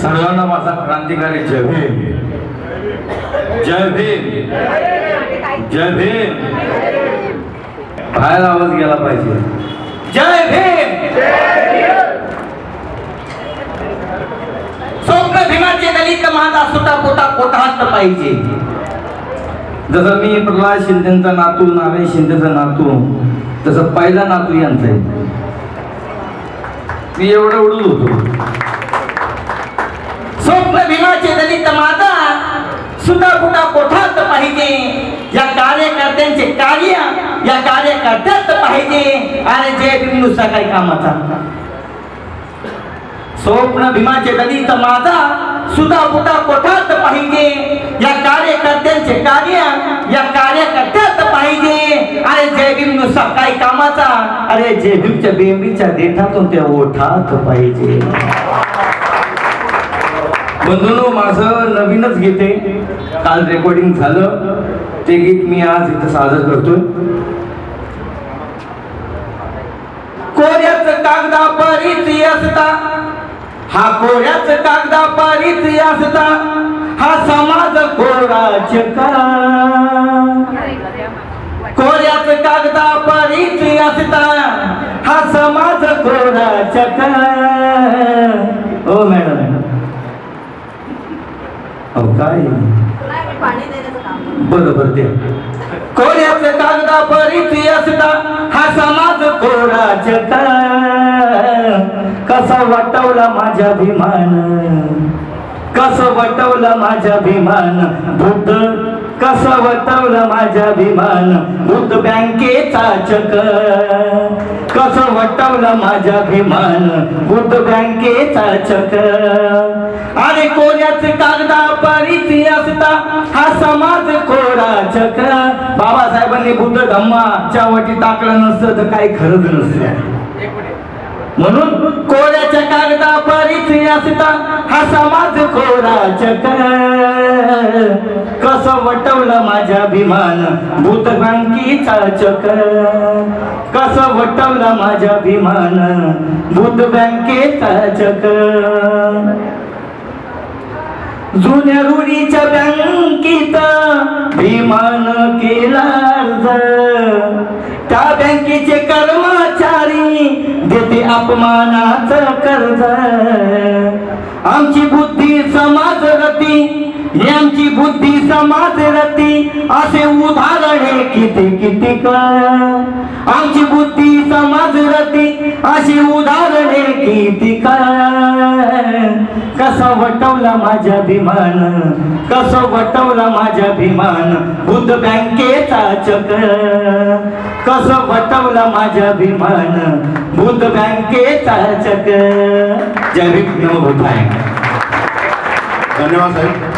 सर्वांना माझा क्रांतिकारी जय भीम. जय भीम. जय भीम. बाहेर आवाज गेला पाहिजे. जय भीम. स्वप्न भीमाचे दलित माझा सुटा पोटा कोठात पाहिजे. जसं मी प्रल्हाद शिंदेचा नातू नारायण शिंदेचा नातू तसं पहिला नातू यांचा आहे. मी एवढं उडत होतो. स्वप्न भीमाचे दलित माता सुटा फुटा कोठात पाहिजे? या कार्यकर्त्यांचे कार्य या कार्यकर्त्यात पाहिजे. आणि जे बिंदूचा काही कामाचा. स्वप्न भीमाचे दलित माझा सुधा फुटा कोठात पाहिजे? या कार्यकर्त्यांचे कार्य या कार्यकर्त्यात पाहिजे. अरे जय भीम नुसता काय कामाचा अरे जय भीमच्या बेंबीच्या देठातून ते ओठात पाहिजे. बंधूंनो माझं नवीनच गीते काल रेकॉर्डिंग झालं. ते गीत मी आज इथं सादर करतोय. कोऱ्याच कागदा परीच असता. हा कोऱ्याच कागदा परीच असता. हा समाज कोराच का कोऱ्याच कागदा परीच असता. हा समाज कोराच का हो मॅडम अहो काय? बरोबर देण्याचं काम ते कागदा परीच असता हा समाज कोणाच कसा वाटवला माझ्या भीमान कसं वटवलं माझ्या विमान बुद्ध कसं वटवलं माझ्या विमान बुद्ध बँकेचा चक कसं वटवलं माझ्या भीमान बुद्ध बँकेचा चक्र. आणि कोऱ्याच कागदा परीच असता हा समाज कोराचक बाबासाहेबांनी बुद्ध धम्माच्या वाटी टाकलं नसतं तर काही खरंच नसतं. म्हणून कोऱ्याच्या कागदा परीच असता हा समाज चक्कर कसं वटवलं माझ्या भीमान भूत चक्कर कस कसं वटवलं माझ्या भीमान भूत बँकेचा चक्कर जुन्या रुढीच्या बँकेत भीमान केला अर्ज. त्या बँकेचे कर्मचारी देते अपमानाचं कर्ज. आमची बुद्धी समाज रती यांची बुद्धी समाज रती असे उदाहरण किती किती आमची बुद्धी समाज रती असे उदाहरण हे किती कसं वटवला माझ्या अभिमान कसं वटवला माझ्या अभिमान बुद्ध बँकेचा चक कसं वटवला माझ्या अभिमान बुद्ध बँकेचा चक जय भीम धन्यवाद साहेब.